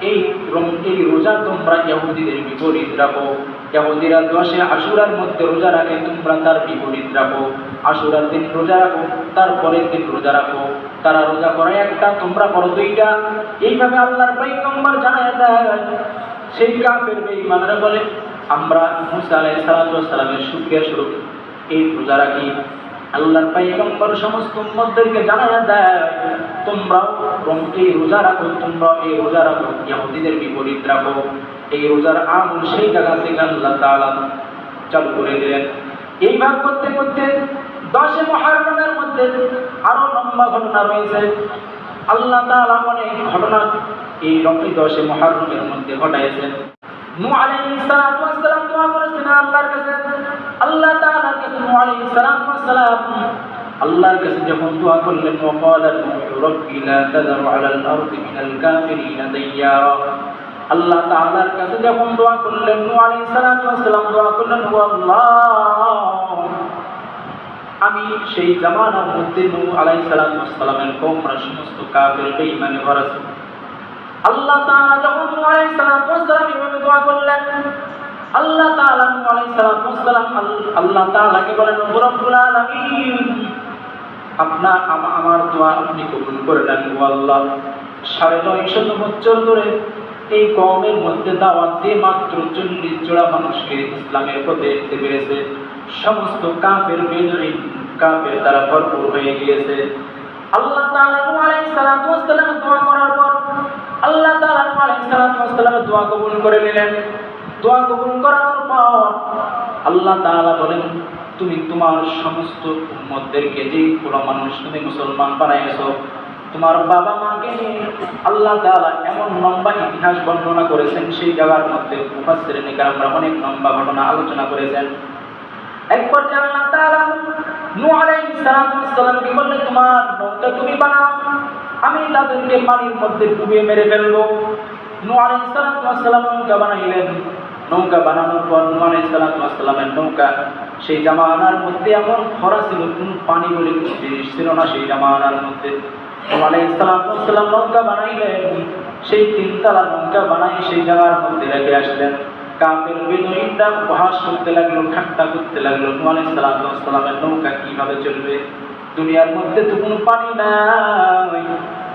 এই এই রোজা তোমরা ইহুদিদের বিপরীত রাখো। ইহুদিরা দশে আশুরার মধ্যে রোজা রাখে, তোমরা তার বিপরীত রাখো। আশুরার দিন রোজা রাখো, তার পরের দিন রোজা রাখো। তারা রোজা করে একটা, তোমরা করো দুইটা। এইভাবে আল্লাহর পৈগম্বর জানায় দেয়। সেই কাফের বেঈমানরা বলে, আমরা মুসা সালাতু সালামের শুকরিয়া স্বরূপ এই রোজা রাখি। আল্লাহর পাইগম্বর সমস্ত উম্মতদেরকে জানায় দেয়, তোমরাও এই রোজা রাখো তোমরা এই রোজা রাখো ইহুদিদের বিপরীত রাখো। এই রোজার আমল সেই জায়গা থেকে আল্লাহ তাআলা চালু করে দিলেন। এইভাবে করতে করতে দশে মহারমের মধ্যে আরও লম্বা ঘটনা রয়েছে। আল্লাহ তাআলা অনেক ঘটনা এই রকম দশে মহারমের মধ্যে ঘটাইছেন। নূহ আলাইহিস সালাম দোয়া করেছেন আল্লাহর কাছে। আল্লাহ তাআলার কাছে নূহ আলাইহিস আল্লাহর কাছে যখন দোয়া করলেন আরদি মিনাল কাফিরিন আল্লাহ তাআলার কাছে যখন দোয়া করলেন, নূহ আলাইহিস সালাম দোয়া ও আল্লাহ! আমি সেই জামানার মধ্যে নূহ আলাইহিস সালামের কওমরা সমস্ত কাফির বেঈমানে ভরা। আল্লাহ তাআলা যখন নূহ আলাইহিস সালাম এভাবে দোয়া করলেন, আল্লাহ তাআলা নূহ আলাইহিস সালাম আল্লাহ তাআলাকে বলেন ও রব্বুল আলামিন আপনার আমার দোয়া আপনি কবুল করে নেন, ও আল্লাহ। সাড়ে নয় শত বছর ধরে এই কমের মধ্যে দাওয়াত দিয়ে মাত্র চল্লিশ জোড়া মানুষকে ইসলামের পথে এসে পেরেছে। সমস্ত কাফের বেদরিন কাফের দ্বারা ভরপুর হয়ে গিয়েছে। আল্লাহ তাআলা নূহ আলাইহিস ওয়াস দোয়া পর আল্লাহ তাআলা দোয়া কবুল করে নিলেন। দোয়া কবুল করার পর আল্লাহ তাআলা বলেন, তুমি তোমার সমস্ত উম্মতদেরকে যে কোনো মানুষ তুমি মুসলমান বানাইছো, তোমার বাবা মাকে আল্লাহ তাআলা এমন লম্বা ইতিহাস বর্ণনা করেছেন, সেই জায়গার মধ্যে মুফাসসিরিন আমরা অনেক লম্বা ঘটনা আলোচনা করেছেন। একবার আল্লাহ তাআলা নূহ আলাইহিস সালামকে বললেন, তোমার নৌকা তুমি বানাও। আমি তাদেরকে পানির মধ্যে ডুবিয়ে মেরে ওয়াস সালাম নৌকা বানাইলেন। নৌকা বানানোর পর আলাইহিস সালামের নৌকা সেই জামানার মধ্যে এমন খরা ছিল, কোন পানি বলে জিনিস ছিল না সেই জামানার মধ্যে। সালাম নৌকা বানাইলেন। সেই তিনতলা নৌকা বানাই সেই জায়গার মধ্যে রেখে আসলেন। কাফের বেদুইনরা উপহাস করতে লাগল, ঠাট্টা করতে লাগল ওয়াস সালামের নৌকা কীভাবে চলবে? দুনিয়ার মধ্যে তো কোনো পানি নাই।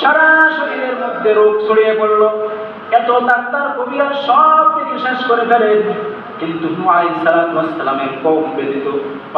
সারা শরীরের মধ্যে রোগ ছড়িয়ে পড়ল। এত ডাক্তার, কবিরা সব থেকে শেষ করে ফেলেন কিন্তু কওম ব্যতীত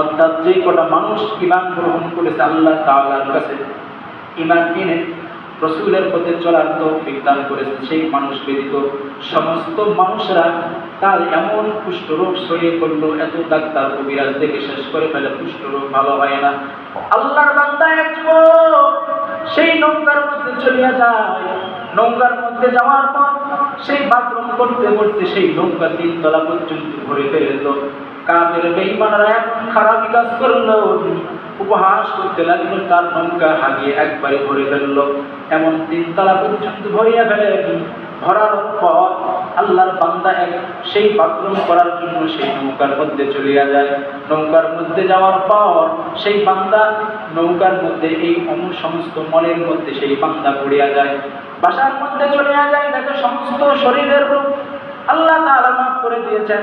অর্থাৎ যে কটা মানুষ ঈমান গ্রহণ করেছে আল্লাহ তাআলার কাছে, ঈমান এনে রসুলের পথে চলার তৌফিক দান করেছেন সেই মানুষ ব্যতীত সমস্ত মানুষরা তার এমন কুষ্ঠরোগ ছড়িয়ে পড়ল। এত ডাক্তার কবিরাজ দেখে শেষ করে ফেলে কুষ্ঠরোগ ভালো হয় না। আল্লাহর বান্দা এক সেই নৌকার মধ্যে চলিয়া যায়। নৌকার মধ্যে যাওয়ার পর সেই বাথরুম করতে করতে সেই নৌকা তিনতলা পর্যন্ত ঘুরে ফেলল। কাদের বেইমানরা এমন খারাপ কাজ করল। উপহাস করতে লাগল, তার নৌকা হাগিয়ে একবারে ভরে ফেলল। এমন তিনতলা পর্যন্ত ভরিয়া ফেলে ভরার পর আল্লাহর বান্দা এক, সেই বাথরুম করার জন্য সেই নৌকার মধ্যে চলিয়া যায়। নৌকার মধ্যে যাওয়ার পর সেই বান্দা, নৌকার মধ্যে এই অমু সমস্ত মলের মধ্যে সেই বান্দা পড়িয়া যায়। বাসার মধ্যে চলিয়া যায়, দেখো সমস্ত শরীরের রূপ আল্লাহ তা মাফ করে দিয়েছেন।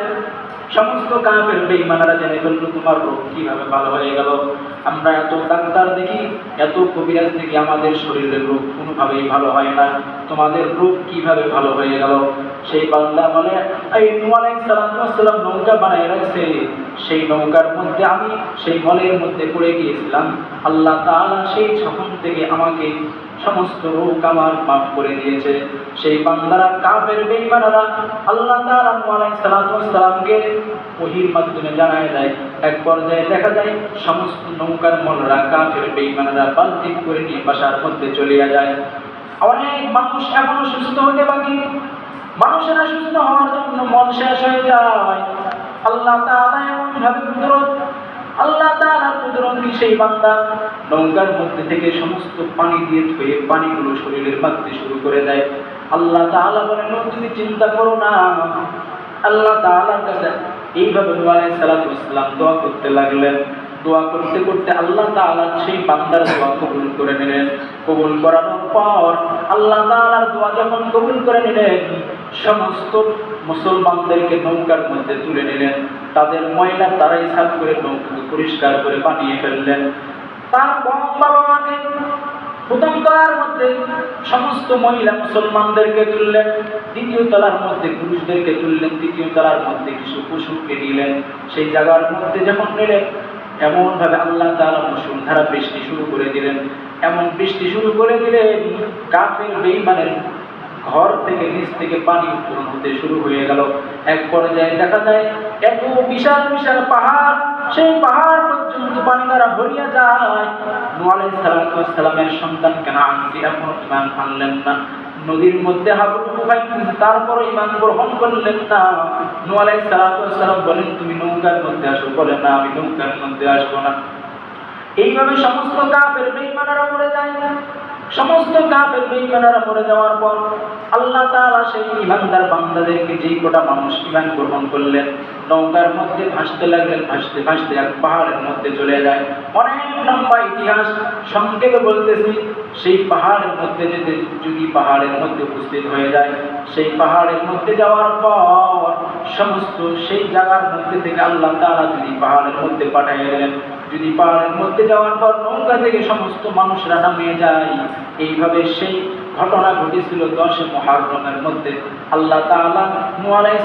সমস্ত কাফের বেঈমানরা জেনে ফেলল, তোমার রোগ কীভাবে ভালো হয়ে গেল? আমরা এত ডাক্তার দেখি, এত কবিরাজ দেখি, আমাদের শরীরের রোগ কোনোভাবেই ভালো হয় না। তোমাদের রোগ কীভাবে ভালো হয়ে গেল? সেই বান্দা বলে, এই নূহ আলাইহিস সালাতু ওয়াস সালাম নৌকা বানাই রাখছে। সেই নৌকার মধ্যে আমি সেই মলের মধ্যে পড়ে গিয়েছিলাম। আল্লাহ তাআলা সেই যখন থেকে আমাকে সমস্ত রোগ আমার মাফ করে দিয়েছে। সেই বান্দারা, কাফের বেঈমানরা আল্লাহ তাআলা আলাইহিস সালাতু সালামকে ওহীর মাধ্যমে জানায় দেয়। এক পর্যায়ে দেখা যায়, সমস্ত নৌকার মলরা কাফের বেঈমানরা বালতি করে নিয়ে বাসার মধ্যে চলিয়া যায়। অনেক মানুষ এখনও সুস্থ হতে বাকি। মানুষেরা সুস্থ হওয়ার জন্য মন শেষ হয়ে যায়। আল্লাহ তাআলা এমন ভাবে কুদরত, আল্লাহ তাআলার কুদরত কি সেই বান্দা? নৌকার মধ্যে থেকে সমস্ত পানি দিয়ে ধুয়ে পানিগুলো শরীরের মারতে শুরু করে দেয়। আল্লাহ তাআলা বলেন "নূহ, তুমি চিন্তা করো না। আল্লাহ তাআলার কাছে এইভাবে নূহ আলাইহিস ওয়াসসালাম দোয়া করতে লাগলেন। দোয়া করতে করতে আল্লাহ তাআলা সেই বান্দার দোয়া কবুল করে নিলেন। কবুল করানোর পর আল্লাহ তাআলার দোয়া যখন কবুল করে নিলেন সমস্ত মুসলমানদেরকে নৌকার মধ্যে তুলে নিলেন। তাদের ময়লা তারাই সাফ করে নৌকাকে পরিষ্কার করে বানিয়ে ফেললেন। তার বাবা প্রথম তলার মধ্যে সমস্ত মহিলা মুসলমানদেরকে তুললেন, দ্বিতীয় তলার মধ্যে পুরুষদেরকে তুললেন, তৃতীয় তলার মধ্যে কিছু পশুকে নিলেন সেই জায়গার মধ্যে যখন নিলেন, এমনভাবে আল্লাহ তাআলা মুসুলধারা বৃষ্টি শুরু করে দিলেন। এমন বৃষ্টি শুরু করে দিলেন, কাফের বেঈমানের ঘর থেকে নিচ থেকে পানি উত্তোলন হতে শুরু হয়ে গেল। এক পর্যায়ে দেখা যায়, এত বিশাল বিশাল পাহাড় সেই পাহাড় পর্যন্ত পানি দ্বারা ভরিয়া যায়। সালামের সন্তান কেন আনটি এখনও ইমান আনলেন না। নদীর মধ্যে হাবুডুবু খাই কিন্তু তারপরে ইমান গ্রহণ করলেন না। নোয়ালাই সালাম বলেন, তুমি নৌকার মধ্যে আসো। বলে, না, আমি নৌকার মধ্যে আসব না। এইভাবে সমস্ত কাফের বেঈমানেরা মরে যায় সমস্ত কাফের বেঈমানেরা মরে যাওয়ার পর আল্লাহ তাআলা সেই ইমানদার বান্দাদেরকে যেই কোটা মানুষ ইমান গ্রহণ করলেন, নৌকার মধ্যে ভাসতে লাগলেন, ভাসতে ভাসতে এক পাহাড়ের মধ্যে চলে যায়। অনেক লম্বা ইতিহাস, সংক্ষেপে বলতেছি, সেই পাহাড়ের মধ্যে যদি যদি পাহাড়ের মধ্যে উপস্থিত হয়ে যায়, সেই পাহাড়ের মধ্যে যাওয়ার পর সমস্ত সেই জায়গার মধ্যে থেকে আল্লাহ তাআলা যদি পাহাড়ের মধ্যে পাঠিয়ে দিলেন যদি পাহাড়ের মধ্যে যাওয়ার পর নৌকা থেকে সমস্ত মানুষরা নামিয়ে যায় এইভাবে সেই ঘটনা ঘটেছিল দশে মহারমের মধ্যে। আল্লাহ তাআলা নূহ আলাইহিস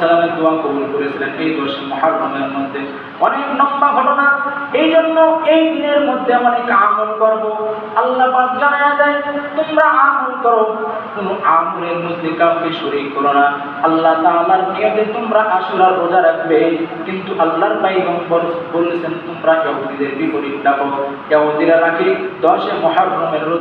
সালামের দোয়া কবুল করেছিলেন এই দশে মহারমের মধ্যে। অনেক লম্বা ঘটনা। এই জন্য এই দিনের মধ্যে অনেক আমল করব। আল্লাহ জানায়া দেয় তোমরা আমল করো। কোন আমলের মধ্যে কাউকে শরীক করো না। আল্লাহ তাআলার নিয়তে তোমরা আশুরার রোজা রাখবে। কিন্তু আল্লাহর পয়গম্বর বলেছেন, তোমরা ইহুদিদের বিপরীত ডাকো। ইহুদিরা রাখে দশে মহারমের রোজা